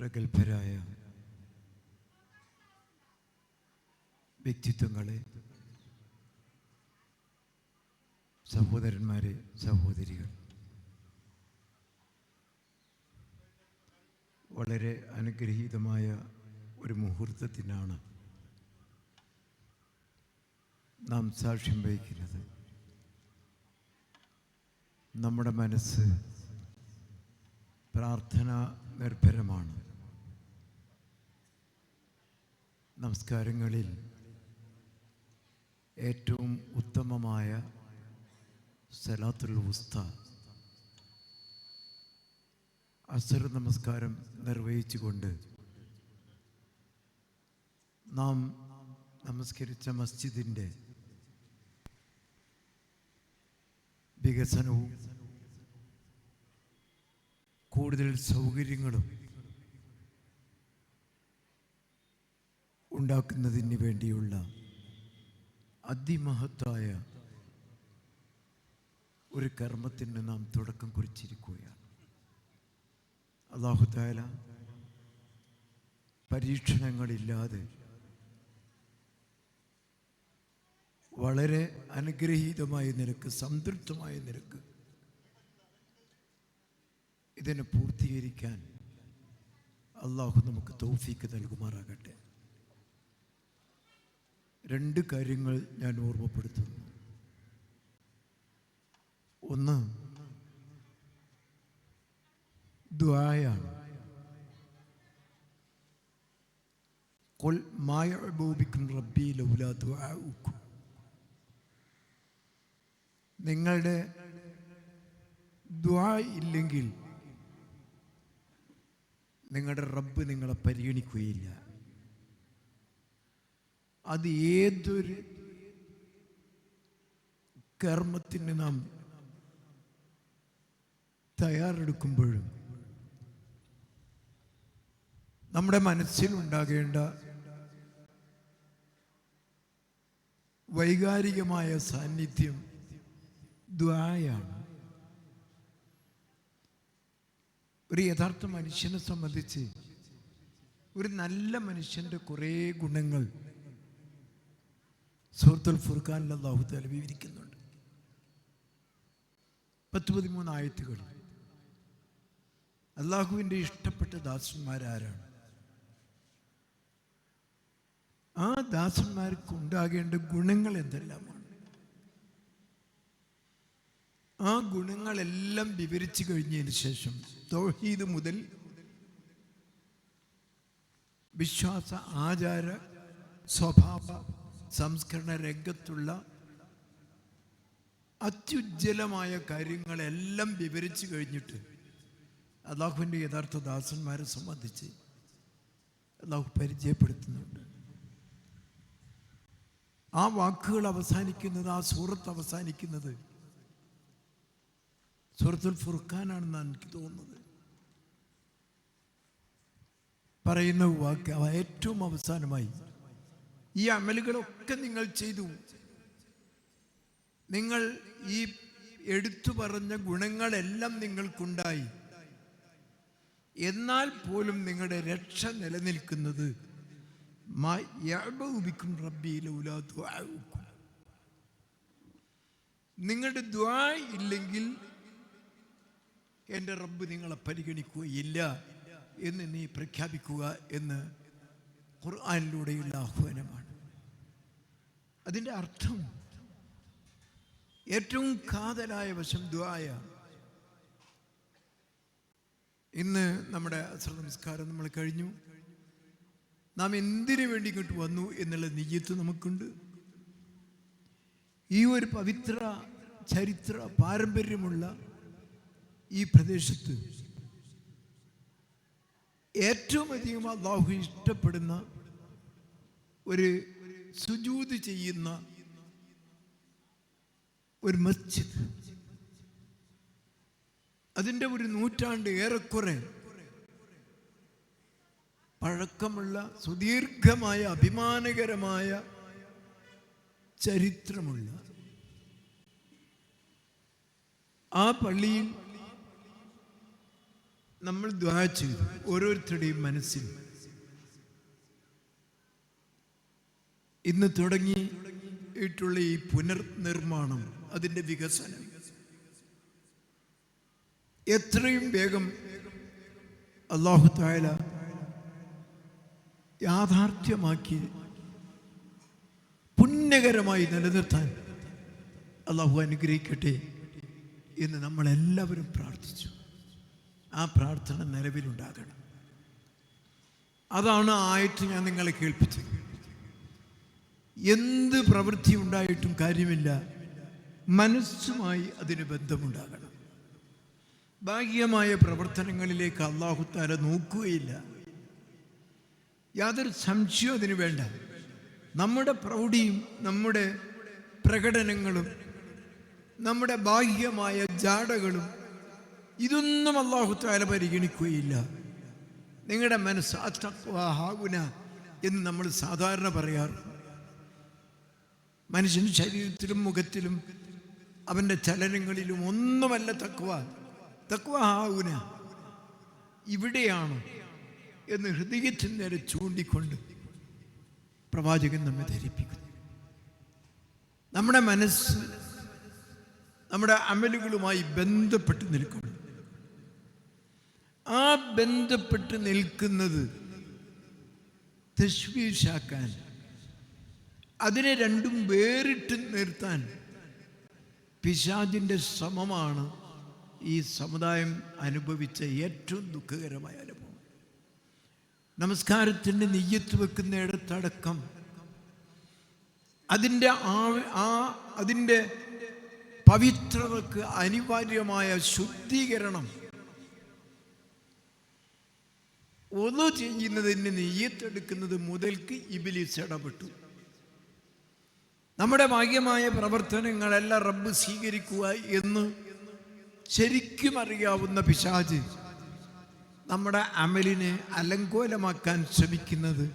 പ്രഗത്ഭരായ വ്യക്തിത്വങ്ങളെ സഹോദരന്മാരെ സഹോദരികൾ വളരെ അനുഗ്രഹീതമായ ഒരു മുഹൂർത്തത്തിനാണ് നാം സാക്ഷ്യം വഹിക്കുന്നത്. നമ്മുടെ മനസ്സ് പ്രാർത്ഥന നിർഭരമാണ് നമസ്കാരങ്ങളിൽ ഏറ്റവും ഉത്തമമായ സലാത്തുൽ ഉസ്ത അസർ നമസ്കാരം നിർവഹിച്ചുകൊണ്ട് നാം നമസ്കരിച്ച മസ്ജിദിന്റെ വികസനവും കൂടുതൽ സൗകര്യങ്ങളും ഉണ്ടാക്കുന്നതിന് വേണ്ടിയുള്ള അതിമഹത്തായ ഒരു കർമ്മത്തിന് നാം തുടക്കം കുറിച്ചിരിക്കുകയാണ്. അള്ളാഹുദാല പരീക്ഷണങ്ങളില്ലാതെ വളരെ അനുഗ്രഹീതമായ നിരക്ക് സംതൃപ്തമായ നിരക്ക് ഇതിനെ പൂർത്തീകരിക്കാൻ അള്ളാഹു നമുക്ക് തൗഫീക്ക് നൽകുമാറാകട്ടെ. രണ്ട് കാര്യങ്ങൾ ഞാൻ ഓർമ്മപ്പെടുത്തുന്നു. ഒന്ന് ദ്വായാണ് ദ്വാഉക്കും നിങ്ങളുടെ ദ്വാ ഇല്ലെങ്കിൽ നിങ്ങളുടെ റബ്ബ് നിങ്ങളെ പരിഗണിക്കുകയില്ല. അത് ഏതൊരു കർമ്മത്തിന് നാം തയ്യാറെടുക്കുമ്പോഴും നമ്മുടെ മനസ്സിൽ ഉണ്ടാകേണ്ട വൈകാരികമായ സാന്നിധ്യം ദ്വായാണ്. ഒരു യഥാർത്ഥ മനുഷ്യനെ സംബന്ധിച്ച് ഒരു നല്ല മനുഷ്യന്റെ കുറേ ഗുണങ്ങൾ സൂറത്തുൽ ഫുർഖാനിൽ അള്ളാഹു താല വിവരിക്കുന്നുണ്ട്. പത്ത് പതിമൂന്ന് ആയത്തുകൾ. അള്ളാഹുവിന്റെ ഇഷ്ടപ്പെട്ട ദാസന്മാരാരാണ്? ആ ദാസന്മാർക്ക് ഉണ്ടാകേണ്ട ഗുണങ്ങൾ എന്തെല്ലാമാണ്? ആ ഗുണങ്ങളെല്ലാം വിവരിച്ചു കഴിഞ്ഞതിന് ശേഷം തൗഹീദ് മുതൽ വിശ്വാസ ആചാര സ്വഭാവ സംസ്കരണ രംഗത്തുള്ള അത്യുജ്വലമായ കാര്യങ്ങളെല്ലാം വിവരിച്ചു കഴിഞ്ഞിട്ട് അള്ളാഹുവിന്റെ യഥാർത്ഥ ദാസന്മാരെ സംബന്ധിച്ച് അള്ളാഹു പരിചയപ്പെടുത്തുന്നുണ്ട്. ആ വാക്കുകൾ അവസാനിക്കുന്നത് ആ സൂറത്ത് അവസാനിക്കുന്നത് സൂറത്തുൽ ഫുർഖാനാണെന്നാണ് എനിക്ക് തോന്നുന്നത്. പറയുന്ന വാക്ക് ഏറ്റവും അവസാനമായി ഈ അമലുകളൊക്കെ നിങ്ങൾ ചെയ്തു നിങ്ങൾ ഈ എടുത്തു പറഞ്ഞ ഗുണങ്ങളെല്ലാം നിങ്ങൾക്കുണ്ടായി എന്നാൽ പോലും നിങ്ങളുടെ രക്ഷ നിലനിൽക്കുന്നത് ും. നിങ്ങളുടെ ദ്വാ ഇല്ലെങ്കിൽ എന്റെ റബ്ബ് നിങ്ങളെ പരിഗണിക്കുകയില്ല എന്ന് നീ പ്രഖ്യാപിക്കുക എന്ന് ഖുർആാനിലൂടെയുള്ള ആഹ്വാനമാണ്. അതിന്റെ അർത്ഥം ഏറ്റവും കാതലായ വശം ദ്വായ ഇന്ന് നമ്മുടെ അസ്ര നമസ്കാരം നമ്മൾ കഴിഞ്ഞു. നാം എന്തിനു വേണ്ടി ഇങ്ങോട്ട് വന്നു എന്നുള്ള നിയ്യത്ത് നമുക്കുണ്ട്. ഈ ഒരു പവിത്ര ചരിത്ര പാരമ്പര്യമുള്ള ഈ പ്രദേശത്ത് ഏറ്റവും അധികം അള്ളാഹു ഇഷ്ടപ്പെടുന്ന ഒരു സുജൂത് ചെയ്യുന്ന ഒരു മസ്ജിദ്. അതിന്റെ ഒരു നൂറ്റാണ്ട് ഏറെക്കുറെ പഴക്കമുള്ള സുദീർഘമായ അഭിമാനകരമായ ചരിത്രമുള്ള ആ പള്ളിയിൽ നമ്മൾ ദ്വാ ചെയ്തു. ഓരോരുത്തരുടെയും മനസ്സിൽ. ഇന്ന് തുടങ്ങി ഇട്ടുള്ള ഈ പുനർനിർമ്മാണം അതിന്റെ വികസനം. എത്രയും വേഗം അള്ളാഹു തായാല യാഥാർത്ഥ്യമാക്കി പുണ്യകരമായി നിലനിർത്താൻ അള്ളാഹു അനുഗ്രഹിക്കട്ടെ എന്ന് നമ്മളെല്ലാവരും പ്രാർത്ഥിച്ചു. ആ പ്രാർത്ഥന നിലവിലുണ്ടാകണം. അതാണ് ആയിട്ട് ഞാൻ നിങ്ങളെ കേൾപ്പിച്ചത്. എന്ത് പ്രവൃത്തി ഉണ്ടായിട്ടും കാര്യമില്ല. മനസ്സുമായി അതിന് ബന്ധമുണ്ടാകണം. ഭാഗികമായ പ്രവർത്തനങ്ങളിലേക്ക് അള്ളാഹുത്താല നോക്കുകയില്ല. യാതൊരു സംശയവും അതിന് വേണ്ട. നമ്മുടെ പ്രൗഢിയും നമ്മുടെ പ്രകടനങ്ങളും നമ്മുടെ ബാഹ്യമായ ജാടകളും ഇതൊന്നും അള്ളാഹു താല പരിഗണിക്കുകയില്ല. നിങ്ങളുടെ മനസ്സ് അത്തക്വാഹാകുന എന്ന് നമ്മൾ സാധാരണ പറയാറ്. മനുഷ്യൻ ശരീരത്തിലും മുഖത്തിലും അവന്റെ ചലനങ്ങളിലും ഒന്നുമല്ല തക്വ. തക്വ ആവുന ഇവിടെയാണ് എന്ന് ഹൃദയത്തിൽ നേരെ ചൂണ്ടിക്കൊണ്ട് പ്രവാചകൻ നമ്മെ ധരിപ്പിക്കുന്നു. നമ്മുടെ മനസ്സ് നമ്മുടെ അമലുകളുമായി ബന്ധപ്പെട്ട് നിൽക്കണം ആ ബന്ധപ്പെട്ട് നിൽക്കുന്നത് തശ്വീഷാക്കാൻ അതിനെ രണ്ടും വേറിട്ട് നിർത്താൻ പിശാജിന്റെ ശ്രമമാണ് ഈ സമുദായം അനുഭവിച്ച ഏറ്റവും ദുഃഖകരമായ അനുഭവം. നമസ്കാരത്തിന്റെ നെയ്യത്ത് വെക്കുന്നിടത്തടക്കം അതിന്റെ ആ ആ അതിന്റെ പവിത്രതക്ക് അനിവാര്യമായ ശുദ്ധീകരണം ഒന്ന് ചെയ്യുന്നതിന് നെയ്യത്തെടുക്കുന്നത് മുതൽക്ക് ഇബിലിസ് ഇടപെട്ടു. നമ്മുടെ ഭാഗ്യമായ പ്രവർത്തനങ്ങളെല്ലാം റബ്ബ് സ്വീകരിക്കുക എന്ന് ശരിക്കും അറിയാവുന്ന പിശാജ് നമ്മുടെ അമലിനെ അലങ്കോലമാക്കാൻ ശ്രമിക്കുന്നത്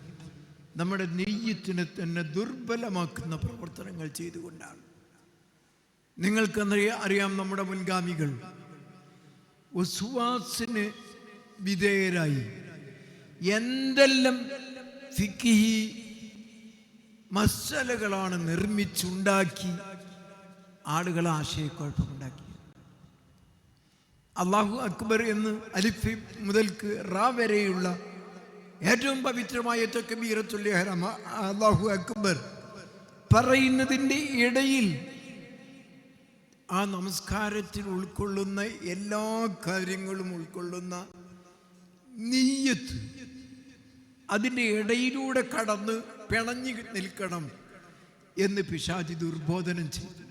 നമ്മുടെ നെയ്യത്തിനെ തന്നെ ദുർബലമാക്കുന്ന പ്രവർത്തനങ്ങൾ ചെയ്തുകൊണ്ടാണ്. നിങ്ങൾക്ക് അറിയാം നമ്മുടെ മുൻഗാമികൾ. ഉസ്വാസിന് വിധേയരായി. എന്തെല്ലാം ഫിക്കിഹി മസലകളാണ് നിർമ്മിച്ചുണ്ടാക്കി ആളുകൾ ആശയക്കുഴപ്പമുണ്ടാക്കി. അള്ളാഹു അക്ബർ എന്ന് അലിഫി മുതൽക്ക് റാ വരെയുള്ള ഏറ്റവും പവിത്രമായ തക്കബീറത്തുല്യ ഹറമ അള്ളാഹു അക്ബർ പറയുന്നതിന്റെ ഇടയിൽ ആ നമസ്കാരത്തിൽ ഉൾക്കൊള്ളുന്ന എല്ലാ കാര്യങ്ങളും ഉൾക്കൊള്ളുന്ന നീയത്ത് അതിന്റെ ഇടയിലൂടെ കടന്ന് പിണഞ്ഞു നിൽക്കണം എന്ന് പിശാചി ദുർബോധനം ചെയ്തു.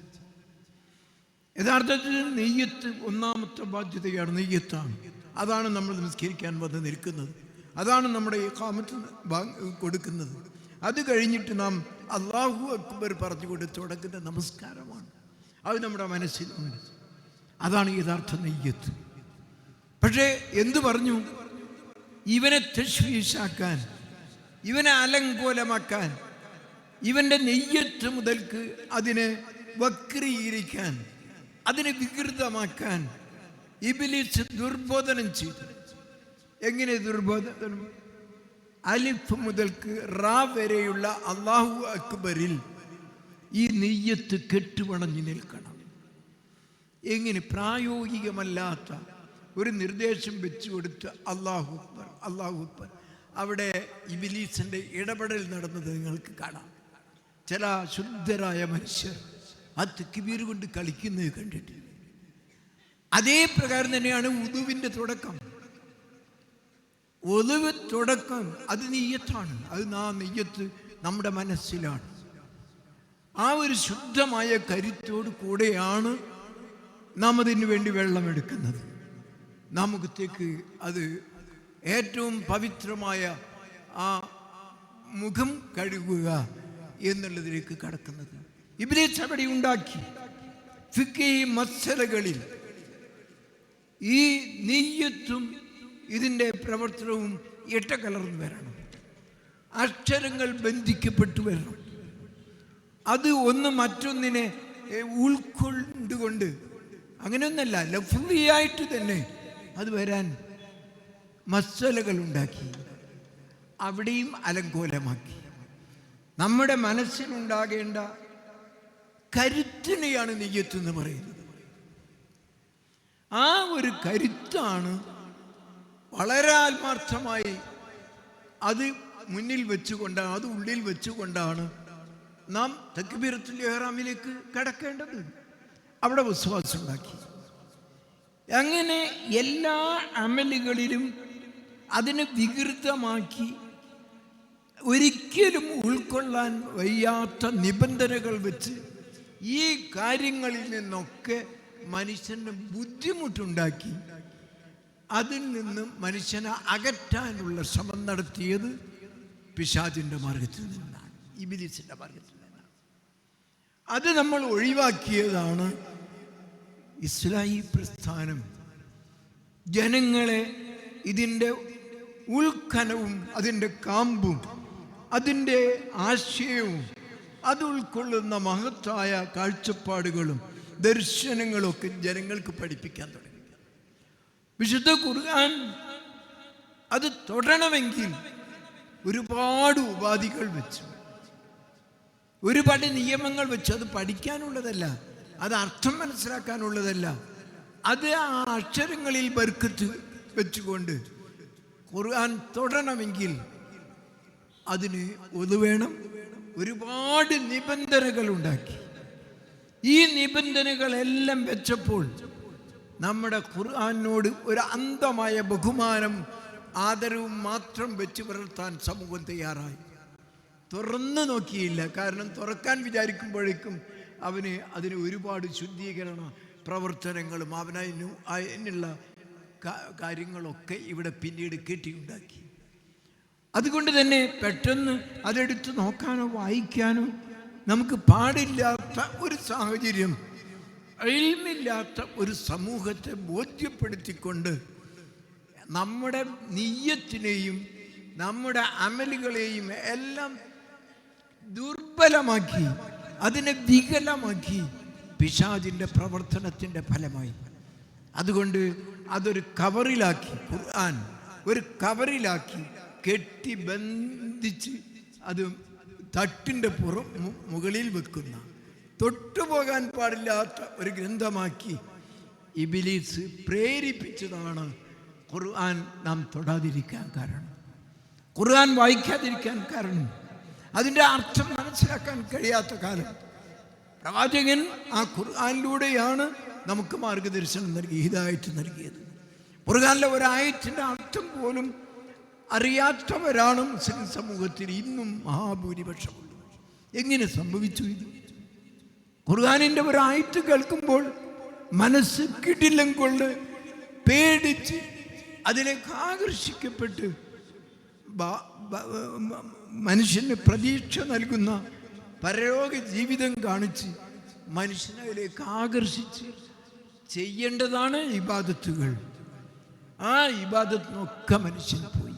യഥാർത്ഥത്തിൽ നെയ്യത്ത് ഒന്നാമത്തെ ബാധ്യതയാണ് നെയ്യത്താണ്. അതാണ് നമ്മൾ നിസ്കരിക്കാൻ വന്ന് നിൽക്കുന്നത്. അതാണ് നമ്മുടെ കാമത്ത് കൊടുക്കുന്നത്. അത് കഴിഞ്ഞിട്ട് നാം അള്ളാഹു അക്ബർ പറഞ്ഞു കൊടുത്ത് തുടങ്ങുന്ന നമസ്കാരമാണ്. അത് നമ്മുടെ മനസ്സിലുണ്ട്. അതാണ് യഥാർത്ഥ നെയ്യത്ത്. പക്ഷേ എന്തു പറഞ്ഞു? ഇവനെ തശ്വീശാക്കാൻ ഇവനെ അലങ്കോലമാക്കാൻ ഇവന്റെ നെയ്യത്ത് മുതൽക്ക് അതിനെ വക്രീകരിക്കാൻ അതിനെ വികൃതമാക്കാൻ ഇബിലിസ് ദുർബോധനം ചെയ്തു. എങ്ങനെ ദുർബോധനം? അലിഫ് മുതൽക്ക് റാ വരെയുള്ള അള്ളാഹു അക്ബറിൽ ഈ നെയ്യത്ത് കെട്ടുപണഞ്ഞു നിൽക്കണം. എങ്ങനെ പ്രായോഗികമല്ലാത്ത ഒരു നിർദ്ദേശം വെച്ചു കൊടുത്ത് അള്ളാഹു അക്ബർ അള്ളാഹു അക്ബർ. അവിടെ ഇബിലീസിന്റെ ഇടപെടൽ നടന്നത് നിങ്ങൾക്ക് കാണാം. ചില ശുദ്ധരായ മനുഷ്യർ ആ കിബീർ കൊണ്ട് കളിക്കുന്നത് കണ്ടിട്ട് അതേ പ്രകാരം തന്നെയാണ് ഉദുവിന്റെ തുടക്കം. ഒലിവ് തുടക്കം അത് നെയ്യത്താണ്. അത് നാ നെയ്യത്ത് നമ്മുടെ മനസ്സിലാണ്. ആ ഒരു ശുദ്ധമായ കരുത്തോട് കൂടെയാണ് നാം അതിനു വേണ്ടി വെള്ളമെടുക്കുന്നത് നാം മുഖത്തേക്ക് അത് ഏറ്റവും പവിത്രമായ ആ മുഖം കഴുകുക എന്നുള്ളതിലേക്ക് കടക്കുന്നത്. ഇവരെ ചവടി ഉണ്ടാക്കി. ഫിക്കി മത്സരകളിൽ ഈ നെയ്യത്തും ഇതിന്റെ പ്രവർത്തനവും ഇട്ടകലർന്നു വരണം. അക്ഷരങ്ങൾ ബന്ധിക്കപ്പെട്ടു വരണം. അത് ഒന്ന് മറ്റൊന്നിനെ ഉൾക്കൊണ്ടുകൊണ്ട് അങ്ങനെയൊന്നല്ല ലഫ്ലിയായിട്ട് തന്നെ അത് വരാൻ മസ്വലകൾ ഉണ്ടാക്കി അവിടെയും അലങ്കോലമാക്കി. നമ്മുടെ മനസ്സിനുണ്ടാകേണ്ട കരുത്തിനെയാണ് നെയ്യത്ത് എന്ന് പറയുന്നത്. ആ ഒരു കരുത്താണ് വളരെ ആത്മാർത്ഥമായി അത് മുന്നിൽ വെച്ചുകൊണ്ടാണ് അത് ഉള്ളിൽ വെച്ചുകൊണ്ടാണ് നാം തക്ബീറത്തുൽ ഇഹ്റാമിലേക്ക് കടക്കേണ്ടത്. അവിടെ വിശ്വാസം ഉണ്ടാക്കി അങ്ങനെ എല്ലാ അമലുകളിലും അതിനെ വികൃതമാക്കി ഒരിക്കലും ഉൾക്കൊള്ളാൻ വയ്യാത്ത നിബന്ധനകൾ വെച്ച് ഈ കാര്യങ്ങളിൽ നിന്നൊക്കെ മനുഷ്യന് ബുദ്ധിമുട്ടുണ്ടാക്കി. അതിൽ നിന്നും മനുഷ്യനെ അകറ്റാനുള്ള ശ്രമം നടത്തിയത് പിശാചിന്റെ മാർഗത്തിൽ നിന്നാണ് ഇബിലിസിന്റെ മാർഗത്തിൽ നിന്നാണ്. അത് നമ്മൾ ഒഴിവാക്കിയതാണ് ഇസ്ലായി പ്രസ്ഥാനം. ജനങ്ങളെ ഇതിന്റെ ഉൾക്കനവും അതിന്റെ കാമ്പും അതിന്റെ ആശയവും അത് ഉൾക്കൊള്ളുന്ന മഹത്തായ കാഴ്ചപ്പാടുകളും ദർശനങ്ങളൊക്കെ ജനങ്ങൾക്ക് പഠിപ്പിക്കാൻ തുടങ്ങി. വിശുദ്ധ ഖുർആൻ അത് തൊടണമെങ്കിൽ ഒരുപാട് ഉപാധികൾ വെച്ചു. ഒരുപാട് നിയമങ്ങൾ വെച്ചു. അത് പഠിക്കാനുള്ളതല്ല. അത് അർത്ഥം മനസ്സിലാക്കാനുള്ളതല്ല. അത് ആ അക്ഷരങ്ങളിൽ ബർക്കത്ത് വെച്ചുകൊണ്ട് ഖുർആൻ തൊടണമെങ്കിൽ അതിന് ഒതു വേണം. ഒരുപാട് നിബന്ധനകൾ ഉണ്ടാക്കി. ഈ നിബന്ധനകളെല്ലാം വെച്ചപ്പോൾ നമ്മുടെ ഖുർആാനോട് ഒരു അന്തമായ ബഹുമാനം ആദരവും മാത്രം വെച്ച് പുലർത്താൻ സമൂഹം തയ്യാറായി. തുറന്നു നോക്കിയില്ല. കാരണം തുറക്കാൻ വിചാരിക്കുമ്പോഴേക്കും അവന് അതിന് ഒരുപാട് ശുദ്ധീകരണ പ്രവർത്തനങ്ങളും അവനു അതിനുള്ള കാര്യങ്ങളൊക്കെ ഇവിടെ പിന്നീട് കെട്ടിയുണ്ടാക്കി. അതുകൊണ്ട് തന്നെ പെട്ടെന്ന് അതെടുത്ത് നോക്കാനോ വായിക്കാനോ നമുക്ക് പാടില്ലാത്ത ഒരു സാഹചര്യം അയൽമില്ലാത്ത ഒരു സമൂഹത്തെ ബോധ്യപ്പെടുത്തിക്കൊണ്ട് നമ്മുടെ നീയത്തിനെയും നമ്മുടെ അമലുകളെയും എല്ലാം ദുർബലമാക്കി അതിനെ വികലമാക്കി പിശാജിന്റെ പ്രവർത്തനത്തിന്റെ ഫലമായി. അതുകൊണ്ട് അതൊരു കവറിലാക്കി ഖുർആൻ ഒരു കവറിലാക്കി കെട്ടി ബന്ധിച്ച് അത് തട്ടിന്റെ പുറം മുകളിൽ വെക്കുന്ന തൊട്ടുപോകാൻ പാടില്ലാത്ത ഒരു ഗ്രന്ഥമാക്കി ഇബിലീസ് പ്രേരിപ്പിച്ചതാണ് ഖുർആൻ നാം തൊടാതിരിക്കാൻ കാരണം. ഖുർആൻ വായിക്കാതിരിക്കാൻ കാരണം. അതിന്റെ അർത്ഥം മനസ്സിലാക്കാൻ കഴിയാത്ത കാലം. പ്രവാചകൻ ആ ഖുർആാനിലൂടെയാണ് നമുക്ക് മാർഗദർശനം നൽകി ഹിതായിട്ട് നൽകിയത്. ഖുർആനിലെ ഒരായത്തിന്റെ അർത്ഥം പോലും അറിയാത്തവരാണ് മുസ്ലിം സമൂഹത്തിൽ ഇന്നും മഹാഭൂരിപക്ഷമുള്ളത്. എങ്ങനെ സംഭവിച്ചു ഇത്? ഖുർആാനിന്റെ ഒരായത്ത് കേൾക്കുമ്പോൾ മനസ്സ് കിടിലം കൊണ്ട് പേടിച്ച് അതിലേക്ക് ആകർഷിക്കപ്പെട്ട് മനുഷ്യന് പ്രതീക്ഷ നൽകുന്ന പരലോക ജീവിതം കാണിച്ച് മനുഷ്യനിലേക്ക് ആകർഷിച്ച് ചെയ്യേണ്ടതാണ് ഇബാദത്തുകൾ. ആ ഇബാദത്തിനൊക്കെ മനുഷ്യൻ പോയി.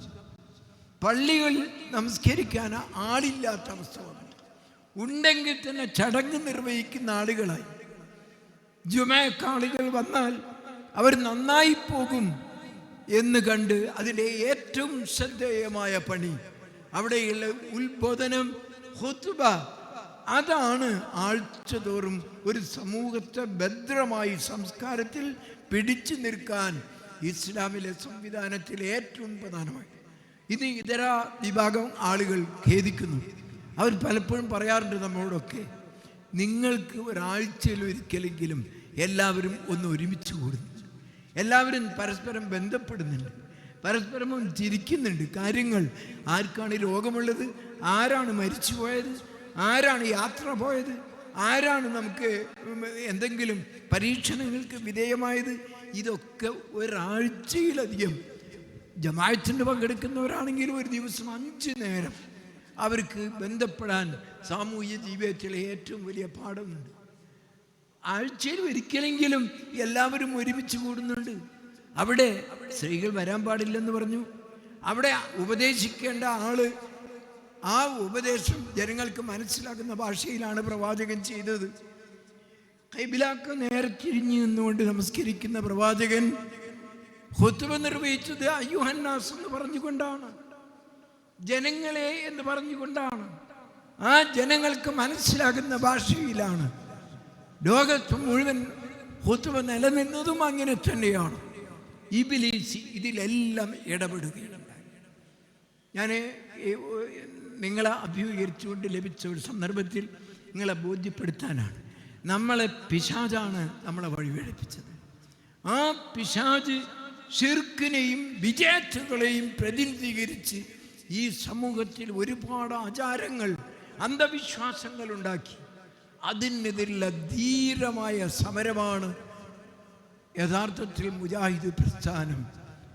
പള്ളികളിൽ നമസ്കരിക്കാൻ ആളില്ലാത്ത അവസ്ഥ വന്നു. ഉണ്ടെങ്കിൽ തന്നെ ചടങ്ങ് നിർവഹിക്കുന്ന ആളുകളായി. ജുമക്കാളുകൾ വന്നാൽ അവർ നന്നായി പോകും എന്ന് കണ്ട് അതിന്റെ ഏറ്റവും ശ്രദ്ധേയമായ പണി അവിടെയുള്ള ഉത്ബോധനം ഹുത്തുബ അതാണ് ആഴ്ചതോറും ഒരു സമൂഹത്തെ ഭദ്രമായി സംസ്കാരത്തിൽ പിടിച്ചു നിൽക്കാൻ ഇസ്ലാമിലെ സംവിധാനത്തിൽ ഏറ്റവും പ്രധാനമായി. ഇത് ഇതര വിഭാഗം ആളുകൾ ഖേദിക്കുന്നു. അവർ പലപ്പോഴും പറയാറുണ്ട് നമ്മളോടൊക്കെ നിങ്ങൾക്ക് ഒരാഴ്ചയിൽ ഒരിക്കലെങ്കിലും എല്ലാവരും ഒന്ന് ഒരുമിച്ച് കൂടുന്നു. എല്ലാവരും പരസ്പരം ബന്ധപ്പെടുന്നുണ്ട്. പരസ്പരം ചിരിക്കുന്നുണ്ട്. കാര്യങ്ങൾ ആർക്കാണ് രോഗമുള്ളത്? ആരാണ് മരിച്ചു പോയത് ആരാണ് യാത്ര പോയത്? ആരാണ് നമുക്ക് എന്തെങ്കിലും പരീക്ഷണങ്ങൾക്ക് വിധേയമായത്? ഇതൊക്കെ ഒരാഴ്ചയിലധികം ജമായത്തിന് പങ്കെടുക്കുന്നവരാണെങ്കിലും ഒരു ദിവസം അഞ്ച് നേരം അവർക്ക് ബന്ധപ്പെടാൻ സാമൂഹ്യ ജീവിതത്തിലെ ഏറ്റവും വലിയ പാഠമുണ്ട്. ആഴ്ചയിൽ ഒരിക്കലെങ്കിലും എല്ലാവരും ഒരുമിച്ച് കൂടുന്നുണ്ട്. അവിടെ സ്ത്രീകൾ വരാൻ പാടില്ലെന്ന് പറഞ്ഞു. അവിടെ ഉപദേശിക്കേണ്ട ആൾ ആ ഉപദേശം ജനങ്ങൾക്ക് മനസ്സിലാക്കുന്ന ഭാഷയിലാണ് പ്രവാചകൻ ചെയ്തത്. കൈബിലാക്ക് നേരെ തിരിഞ്ഞു നിന്നുകൊണ്ട് നമസ്കരിക്കുന്ന പ്രവാചകൻ ഹുത്തുവ നിർവഹിച്ചത് അയ്യുഹന്നാസ് എന്ന് പറഞ്ഞുകൊണ്ടാണ്. ജനങ്ങളെ എന്ന് പറഞ്ഞുകൊണ്ടാണ്. ആ ജനങ്ങൾക്ക് മനസ്സിലാകുന്ന ഭാഷയിലാണ്. ലോകത്ത് മുഴുവൻ ഹുത്തുവ നിലനിന്നതും അങ്ങനെ തന്നെയാണ്. ഇബിലീസി ഇതിലെല്ലാം ഇടപെടുകയുണ്ടായി. ഞാൻ നിങ്ങളെ അഭിമുഖീകരിച്ചുകൊണ്ട് ലഭിച്ച ഒരു സന്ദർഭത്തിൽ നിങ്ങളെ ബോധ്യപ്പെടുത്താനാണ്. നമ്മളെ പിശാജാണ് നമ്മളെ വഴിവേഴിപ്പിച്ചത് ആ പിശാജ് ഷിർക്കിനെയും വിജയത്തുകളെയും പ്രതിനിധീകരിച്ച് ഈ സമൂഹത്തിൽ ഒരുപാട് ആചാരങ്ങൾ അന്ധവിശ്വാസങ്ങൾ ഉണ്ടാക്കി. അതിനെതിരുള്ള ധീരമായ സമരമാണ് യഥാർത്ഥത്തിൽ മുജാഹിദ് പ്രസ്ഥാനം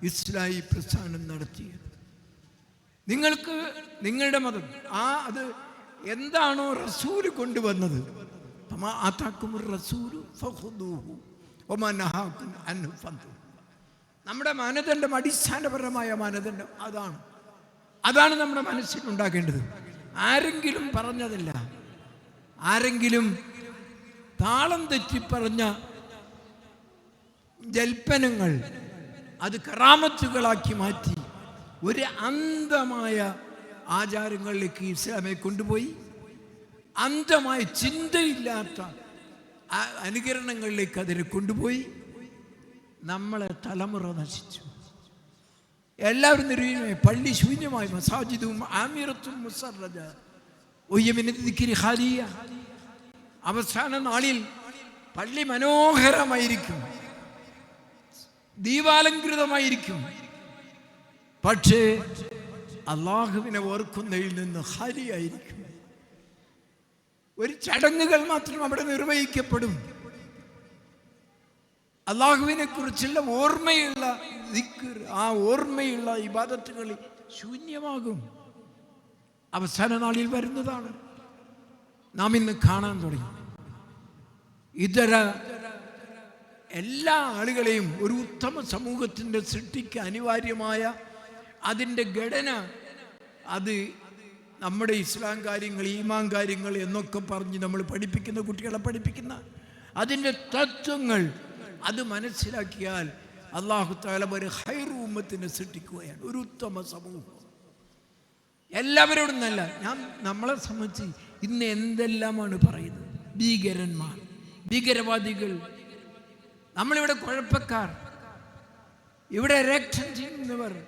ഇസ്ലായി പ്രസ്ഥാനം നടത്തിയത്. നിങ്ങൾക്ക് നിങ്ങളുടെ മതം ആ അത് എന്താണോ റസൂൽ കൊണ്ടുവന്നത്. നമ്മുടെ മാനദണ്ഡം അടിസ്ഥാനപരമായ മാനദണ്ഡം അതാണ്. അതാണ് നമ്മുടെ മനസ്സിൽ ഉണ്ടാക്കേണ്ടത് ആരെങ്കിലും പറഞ്ഞതല്ല. ആരെങ്കിലും താളം തെറ്റി പറഞ്ഞ ജൽപ്പനങ്ങൾ അത് കറാമത്തുകളാക്കി മാറ്റി. ഒരു അന്ധമായ ആചാരങ്ങളിലേക്ക് ഇസ്ലാമെ കൊണ്ടുപോയി. അന്ധമായ ചിന്തയില്ലാത്ത അനുകരണങ്ങളിലേക്ക് അതിനെ കൊണ്ടുപോയി. നമ്മളെ തലമുറ നശിച്ചു. എല്ലാവരും നിരീക്ഷണമായി പള്ളി ശൂന്യമായി. മസാജിദും ആമിറത്തും മുസറജ. ഒയ്യമിനിക്കിരി ഹാലിയ അവസാന നാളിൽ പള്ളി മനോഹരമായിരിക്കും. ദീപാലങ്കൃതമായിരിക്കും പക്ഷേ അള്ളാഹുവിനെ ഓർക്കുന്നതിൽ നിന്ന് ഹരിയായിരിക്കും. ഒരു ചടങ്ങുകൾ മാത്രം അവിടെ നിർവഹിക്കപ്പെടും. അള്ളാഹുവിനെ കുറിച്ചുള്ള ഓർമ്മയുള്ള ആ ഓർമ്മയുള്ള ഇബാദത്തുകൾ ശൂന്യമാകും. അവസാന നാളിൽ വരുന്നതാണ്. നാം ഇന്ന് കാണാൻ തുടങ്ങി. ഇതര എല്ലാ ആളുകളെയും ഒരു ഉത്തമ സമൂഹത്തിന്റെ സൃഷ്ടിക്ക് അനിവാര്യമായ അതിന്റെ ഘടന അത് നമ്മുടെ ഇസ്ലാം കാര്യങ്ങൾ ഈമാൻ കാര്യങ്ങൾ എന്നൊക്കെ പറഞ്ഞ് നമ്മൾ പഠിപ്പിക്കുന്ന കുട്ടികളെ പഠിപ്പിക്കുന്ന അതിന്റെ തത്വങ്ങൾ അത് മനസ്സിലാക്കിയാൽ അള്ളാഹു താല ഒരു ഹൈറൂമത്തിനെ സൃഷ്ടിക്കുകയാണ്. ഒരു ഉത്തമ സമൂഹം. എല്ലാവരോടും നല്ല. ഞാൻ നമ്മളെ സംബന്ധിച്ച് ഇന്ന് എന്തെല്ലാമാണ് പറയുന്നത്? ഭീകരന്മാർ ഭീകരവാദികൾ നമ്മളിവിടെ കുഴപ്പക്കാർ. ഇവിടെ രക്ഷൻ ചെയ്യുന്നവർ.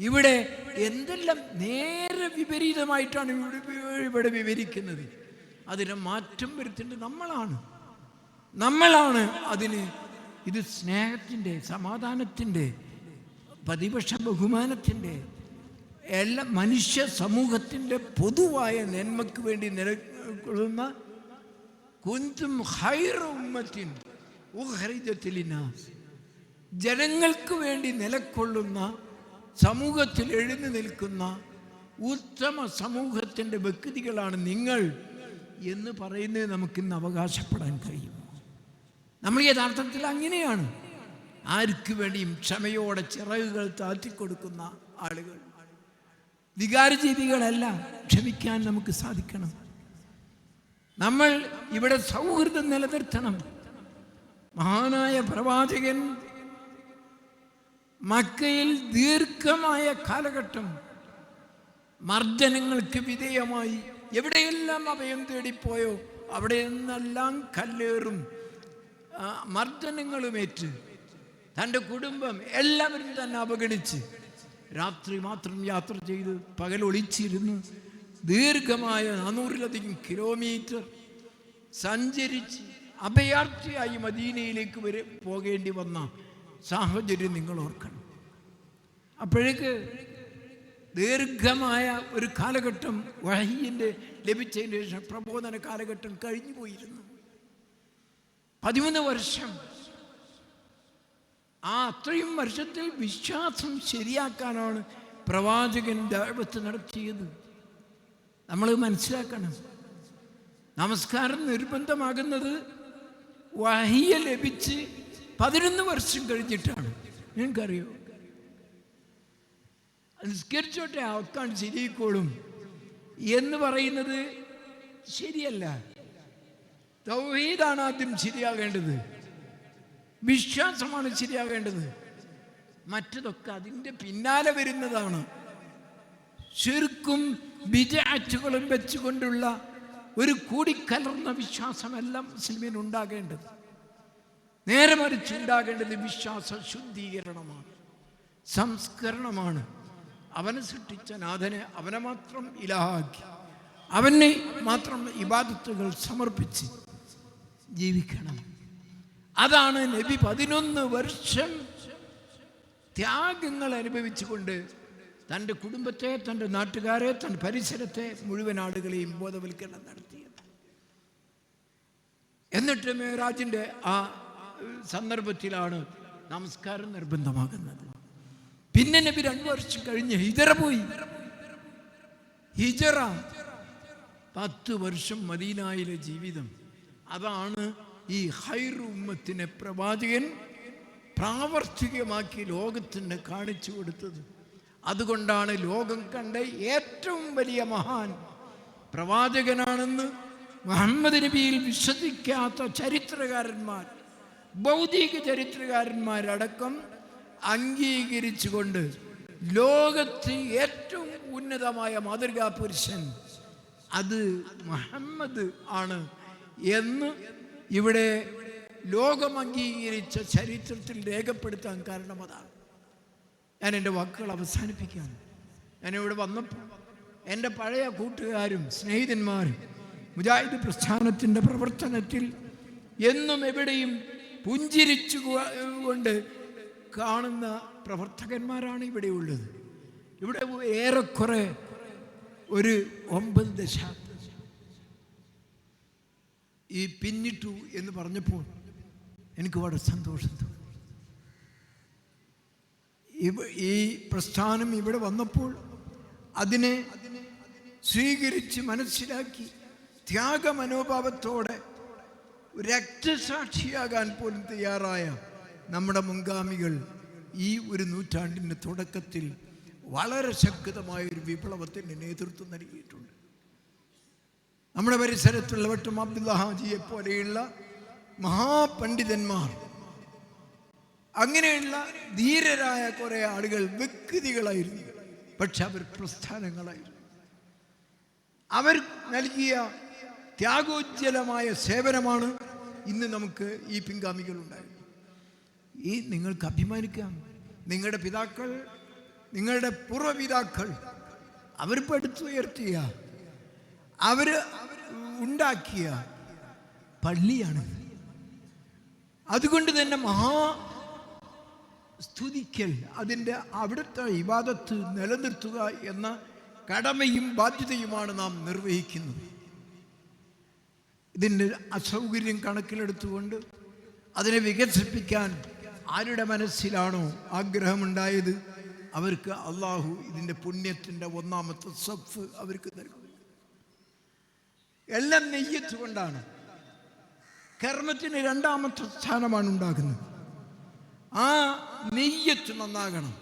ഇവിടെ എന്തെല്ലാം നേരെ വിപരീതമായിട്ടാണ് ഇവിടെ വിവരിക്കുന്നത്. അതിനെ മാറ്റം വരുത്തേണ്ടത് നമ്മളാണ്. നമ്മളാണ് അതിന് ഇത് സ്നേഹത്തിന്റെ സമാധാനത്തിന്റെ പ്രതിപക്ഷ ബഹുമാനത്തിന്റെ എല്ലാ മനുഷ്യ സമൂഹത്തിന്റെ പൊതുവായ നന്മയ്ക്ക് വേണ്ടി നിലകൊള്ളുന്ന കുന്തും ഹൈറ ഉമ്മത്തിൻ. ഉഹ്രിജത്തിലിനാസ് ജനങ്ങൾക്ക് വേണ്ടി നിലകൊള്ളുന്ന സമൂഹത്തിൽ എഴുന്നു നിൽക്കുന്ന ഉത്തമ സമൂഹത്തിന്റെ വ്യക്തികളാണ് നിങ്ങൾ എന്ന് പറയുന്നത് നമുക്ക് ഇന്ന് അവകാശപ്പെടാൻ കഴിയും നമ്മൾ യഥാർത്ഥത്തിൽ അങ്ങനെയാണ്. ആർക്ക് വേണ്ടിയും ക്ഷമയോടെ ചിറകുകൾ താത്തിക്കൊടുക്കുന്ന ആളുകൾ. വികാരജീവികളല്ല ക്ഷമിക്കാൻ നമുക്ക് സാധിക്കണം. നമ്മൾ ഇവിടെ സൗഹൃദം നിലനിർത്തണം. മഹാനായ പ്രവാചകൻ മക്കയിൽ ദീർഘമായ കാലഘട്ടം മർദ്ദനങ്ങൾക്ക് വിധേയമായി എവിടെയെല്ലാം അഭയം തേടിപ്പോയോ അവിടെ നിന്നെല്ലാം കല്ലേറും. മർദ്ദനങ്ങളുമേറ്റ് തന്റെ കുടുംബം എല്ലാവരും തന്നെ അവഗണിച്ച് രാത്രി മാത്രം യാത്ര ചെയ്ത് പകൽ ഒളിച്ചിരുന്നു. ദീർഘമായ നാനൂറിലധികം കിലോമീറ്റർ സഞ്ചരിച്ച് അഭയാർത്ഥിയായി മദീനയിലേക്ക് വരെ പോകേണ്ടി വന്ന സാഹചര്യം നിങ്ങൾ ഓർക്കണം. അപ്പോഴേക്ക് ദീർഘമായ ഒരു കാലഘട്ടം വഹീന്റെ ലഭിച്ചതിന് ശേഷം പ്രബോധന കാലഘട്ടം കഴിഞ്ഞു പോയിരുന്നു. പതിമൂന്ന് വർഷം. ആ അത്രയും വർഷത്തിൽ വിശ്വാസം ശരിയാക്കാനാണ് പ്രവാചകൻ ദൈവത്ത് നടത്തിയത്. നമ്മൾ മനസ്സിലാക്കണം. നമസ്കാരം നിർബന്ധമാകുന്നത് വഹിയ ലഭിച്ച് പതിനൊന്ന് വർഷം കഴിഞ്ഞിട്ടാണ്. നിങ്ങൾക്കറിയോ? നിസ്കരിച്ചോട്ടെ ആൾക്കാൻ ശരിയിക്കോളും എന്ന് പറയുന്നത് ശരിയല്ല. തൗഹീദാണ് ആദ്യം ശരിയാകേണ്ടത്. വിശ്വാസമാണ് ശരിയാകേണ്ടത്. മറ്റതൊക്കെ അതിന്റെ പിന്നാലെ വരുന്നതാണ്. ശിർക്കും ബിജാച്ചുകളും വെച്ചുകൊണ്ടുള്ള ഒരു കൂടിക്കലർന്ന വിശ്വാസമല്ല മുസ്ലിമിന് ഉണ്ടാകേണ്ടത് നേരെ മറിച്ച് ഉണ്ടാകേണ്ടത് വിശ്വാസ ശുദ്ധീകരണമാണ്. സംസ്കരണമാണ്. അവനെ സൃഷ്ടിച്ച നാഥനെ അവനെ മാത്രം ഇലാഹാക്കി അവനെ മാത്രം ഇബാദത്തുകൾ സമർപ്പിച്ച് ജീവിക്കണം. അതാണ് നബി പതിനൊന്ന് വർഷം ത്യാഗങ്ങൾ അനുഭവിച്ചുകൊണ്ട് തന്റെ കുടുംബത്തെ തന്റെ നാട്ടുകാരെ തന്റെ പരിസരത്തെ മുഴുവൻ ആളുകളെയും ബോധവൽക്കരണം നടത്തിയത്. എന്നിട്ട് മേരാജിന്റെ ആ സന്ദർഭത്തിലാണ് നമസ്കാരം നിർബന്ധമാകുന്നത്. പിന്നെ നബി രണ്ടു വർഷം കഴിഞ്ഞ് ഹിജറ പോയി. ഹിജറ പത്ത് വർഷം മദീനായിലെ ജീവിതം. അതാണ് ഈ ഹൈർ ഉമ്മത്തിനെ പ്രവാചകൻ പ്രാവർത്തികമാക്കി ലോകത്തിന് കാണിച്ചു കൊടുത്തത്. അതുകൊണ്ടാണ് ലോകം കണ്ട ഏറ്റവും വലിയ മഹാൻ പ്രവാചകനാണെന്ന് മുഹമ്മദ് നബിയിൽ വിശ്വസിക്കാത്ത ചരിത്രകാരന്മാർ ഭൗതിക ചരിത്രകാരന്മാരടക്കം അംഗീകരിച്ചുകൊണ്ട് ലോകത്ത് ഏറ്റവും ഉന്നതമായ മാതൃകാ പുരുഷൻ അത് മുഹമ്മദ് ആണ് എന്ന് ഇവിടെ ലോകം അംഗീകരിച്ച ചരിത്രത്തിൽ രേഖപ്പെടുത്താൻ കാരണം അതാണ്. ഞാൻ എന്റെ വാക്കുകൾ അവസാനിപ്പിക്കുകയാണ്. ഞാൻ ഇവിടെ വന്നപ്പോൾ എന്റെ പഴയ കൂട്ടുകാരും സ്നേഹിതന്മാരും മുജാഹിദ് പ്രസ്ഥാനത്തിന്റെ പ്രവർത്തനത്തിൽ എന്നും എവിടെയും പുഞ്ചിരിച്ചു കൊണ്ട് കാണുന്ന പ്രവർത്തകന്മാരാണ് ഇവിടെ ഉള്ളത്. ഇവിടെ ഏറെക്കുറെ ഒരു ഒമ്പത് ദശാബ്ദം. ഈ പിന്നിട്ടു എന്ന് പറഞ്ഞപ്പോൾ എനിക്ക് വളരെ സന്തോഷം തോന്നി. ഈ പ്രസ്ഥാനം ഇവിടെ വന്നപ്പോൾ അതിനെ സ്വീകരിച്ച് മനസ്സിലാക്കി ത്യാഗ മനോഭാവത്തോടെ രക്തസാക്ഷിയാകാൻ പോലും തയ്യാറായ നമ്മുടെ മുൻഗാമികൾ ഈ ഒരു നൂറ്റാണ്ടിന്റെ തുടക്കത്തിൽ വളരെ ശക്തമായ ഒരു വിപ്ലവത്തിന് നേതൃത്വം നൽകിയിട്ടുണ്ട്. നമ്മുടെ പരിസരത്തുള്ള വട്ടം അബ്ദുല്ല ഹാജിയെ പോലെയുള്ള മഹാപണ്ഡിതന്മാർ അങ്ങനെയുള്ള ധീരരായ കുറെ ആളുകൾ വ്യക്തികളായിരുന്നു. പക്ഷെ അവർ പ്രസ്ഥാനങ്ങളായിരുന്നു. അവർ നൽകിയ ത്യാഗോജ്വലമായ സേവനമാണ് ഇന്ന് നമുക്ക് ഈ പിൻഗാമികൾ ഉണ്ടായത് ഈ നിങ്ങൾക്ക് അഭിമാനിക്കാം. നിങ്ങളുടെ പിതാക്കൾ നിങ്ങളുടെ പൂർവപിതാക്കൾ അവർ പടുത്തുയർത്തിയ അവർ ഉണ്ടാക്കിയ പള്ളിയാണ്. അതുകൊണ്ട് തന്നെ മഹാ സ്തുതിക്കൽ അതിന്റെ അവിടുത്തെ ഇബാദത്ത് നിലനിർത്തുക എന്ന കടമയും ബാധ്യതയുമാണ് നാം നിർവഹിക്കുന്നത്. ഇതിന്റെ അസൗകര്യം കണക്കിലെടുത്തുകൊണ്ട് അതിനെ വികസിപ്പിക്കാൻ ആരുടെ മനസ്സിലാണോ ആഗ്രഹമുണ്ടായത് അവർക്ക് അള്ളാഹു ഇതിന്റെ പുണ്യത്തിന്റെ ഒന്നാമത്തെ സഫ് അവർക്ക് നൽകും. എല്ലാം നെയ്യത്തുകൊണ്ടാണ് കർമ്മത്തിന് രണ്ടാമത്തെ സ്ഥാനമാണ് ഉണ്ടാകുന്നത്. ആ നെയ്യത്ത് നന്നാകണം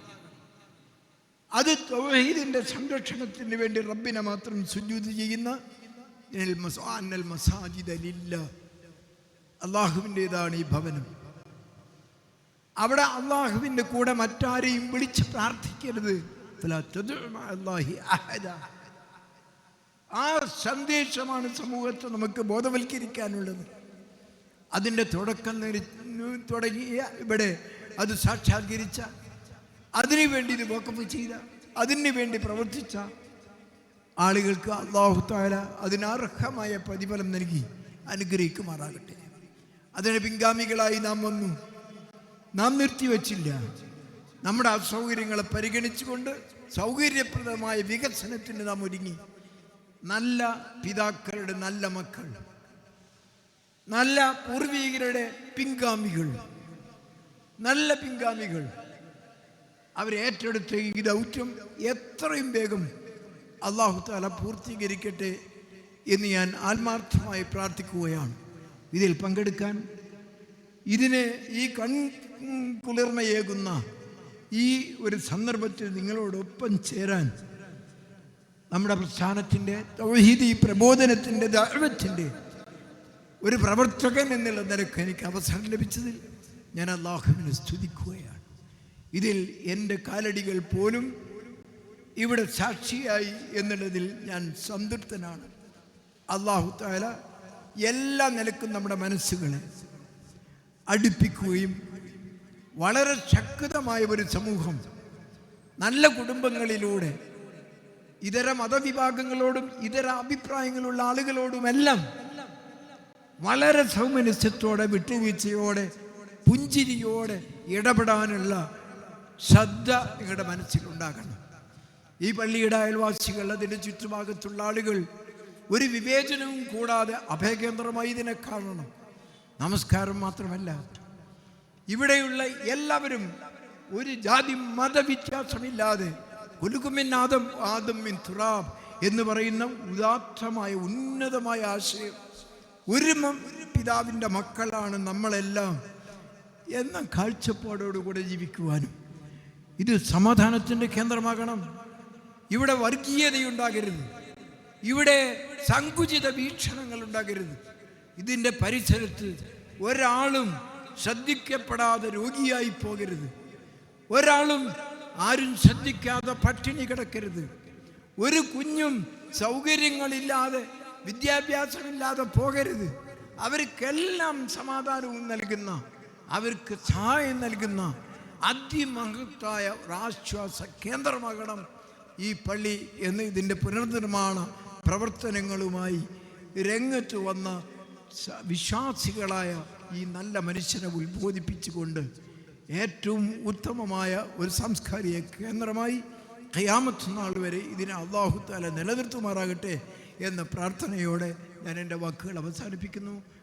അത് തൗഹീദിന്റെ സംരക്ഷണത്തിന് വേണ്ടി റബ്ബിനെ മാത്രം സുജൂത് ചെയ്യുന്ന. അള്ളാഹുവിന്റെതാണ് ഈ ഭവനം അവിടെ അള്ളാഹുവിന്റെ കൂടെ മറ്റാരെയും വിളിച്ച് പ്രാർത്ഥിക്കരുത്. ആ സന്ദേശമാണ് സമൂഹത്തെ നമുക്ക് ബോധവൽക്കരിക്കാനുള്ളത് അതിന്റെ തുടക്കം തുടങ്ങിയ ഇവിടെ അത് സാക്ഷാത്കരിച്ച അതിനു വേണ്ടി ഇത് വോക്കപ്പ് ചെയ്ത അതിനു വേണ്ടി പ്രവർത്തിച്ച ആളുകൾക്ക് അള്ളാഹു താല അതിനർഹമായ പ്രതിഫലം നൽകി അനുഗ്രഹിക്കുമാറാകട്ടെ. അതിന് പിൻഗാമികളായി നാം വന്നു. നാം നിർത്തിവച്ചില്ല നമ്മുടെ അസൗകര്യങ്ങളെ പരിഗണിച്ചുകൊണ്ട് സൗകര്യപ്രദമായ വികസനത്തിന് നാം ഒരുങ്ങി. നല്ല പിതാക്കളുടെ നല്ല മക്കൾ നല്ല പൂർവീകരുടെ പിൻഗാമികൾ നല്ല പിൻഗാമികൾ. അവരേറ്റെടുത്ത ഈ ദൗത്യം എത്രയും വേഗം അള്ളാഹു താല പൂർത്തീകരിക്കട്ടെ എന്ന് ഞാൻ ആത്മാർത്ഥമായി പ്രാർത്ഥിക്കുകയാണ്. ഇതിൽ പങ്കെടുക്കാൻ ഇതിനെ ഈ കൺ കുളിർമയേകുന്ന ഈ ഒരു സന്ദർഭത്തിൽ നിങ്ങളോടൊപ്പം ചേരാൻ നമ്മുടെ പ്രസ്ഥാനത്തിന്റെ തൗഹീദി പ്രബോധനത്തിന്റെ ദൈവത്തിന്റെ ഒരു പ്രവർത്തകൻ എന്നുള്ള നിലയ്ക്ക് എനിക്ക് അവസരം ലഭിച്ചതിൽ ഞാൻ അള്ളാഹുവിനെ സ്തുതിക്കുകയാണ്. ഇതിൽ എന്റെ കാലടികൾ പോലും ഇവിടെ സാക്ഷിയായി എന്നുള്ളതിൽ ഞാൻ സംതൃപ്തനാണ്. അള്ളാഹു താല എല്ലാ നിലക്കും നമ്മുടെ മനസ്സുകളെ അടുപ്പിക്കുകയും വളരെ ശക്തമായ ഒരു സമൂഹം നല്ല കുടുംബങ്ങളിലൂടെ ഇതര മതവിഭാഗങ്ങളോടും ഇതര അഭിപ്രായങ്ങളുള്ള ആളുകളോടുമെല്ലാം വളരെ സൗമനസ്യത്തോടെ വിട്ടുവീഴ്ചയോടെ പുഞ്ചിരിയോടെ ഇടപെടാനുള്ള ശ്രദ്ധ നിങ്ങളുടെ മനസ്സിലുണ്ടാകണം ഈ പള്ളിയുടെ അയൽവാസികൾ അതിന്റെ ചുറ്റുഭാഗത്തുള്ള ആളുകൾ ഒരു വിവേചനവും കൂടാതെ അഭയകേന്ദ്രമായി ഇതിനെ കാണണം. നമസ്കാരം മാത്രമല്ല ഇവിടെയുള്ള എല്ലാവരും ഒരു ജാതി മതവ്യത്യാസമില്ലാതെ കുലുക്കുമിൻ ആദം ആദം തുറാബ് എന്ന് പറയുന്ന ഉദാത്തമായ ഉന്നതമായ ആശയം ഒരു പിതാവിന്റെ മക്കളാണ് നമ്മളെല്ലാം. എന്ന കാഴ്ചപ്പാടോടുകൂടെ ജീവിക്കുവാനും ഇത് സമാധാനത്തിന്റെ കേന്ദ്രമാകണം. ഇവിടെ വർഗീയതയുണ്ടാകരുത്. ഇവിടെ സങ്കുചിത വീക്ഷണങ്ങൾ ഉണ്ടാകരുത് ഇതിന്റെ പരിസരത്ത് ഒരാളും ശ്രദ്ധിക്കപ്പെടാതെ രോഗിയായി പോകരുത്. ഒരാളും ആരും ശ്രദ്ധിക്കാതെ പട്ടിണി കിടക്കരുത്. ഒരു കുഞ്ഞും സൗകര്യങ്ങളില്ലാതെ വിദ്യാഭ്യാസമില്ലാതെ പോകരുത്. അവർക്കെല്ലാം സമാധാനവും നൽകുന്ന അവർക്ക് സഹായം നൽകുന്ന അതിമഹത്തായ ഒരാശ്വാസ കേന്ദ്രമാകണം ഈ പള്ളി എന്ന് ഇതിന്റെ പുനർനിർമ്മാണ പ്രവർത്തനങ്ങളുമായി രംഗത്ത് വന്ന വിശ്വാസികളായ ഈ നല്ല മനുഷ്യനെ ഉത്ബോധിപ്പിച്ചുകൊണ്ട് ഏറ്റവും ഉത്തമമായ ഒരു സാംസ്കാരിക കേന്ദ്രമായി ഖയാമത്ത് നാൾ വരെ ഇതിനെ അള്ളാഹുത്താല നിലനിർത്തുമാറാകട്ടെ എന്ന പ്രാർത്ഥനയോടെ ഞാൻ എന്റെ വാക്കുകൾ അവസാനിപ്പിക്കുന്നു.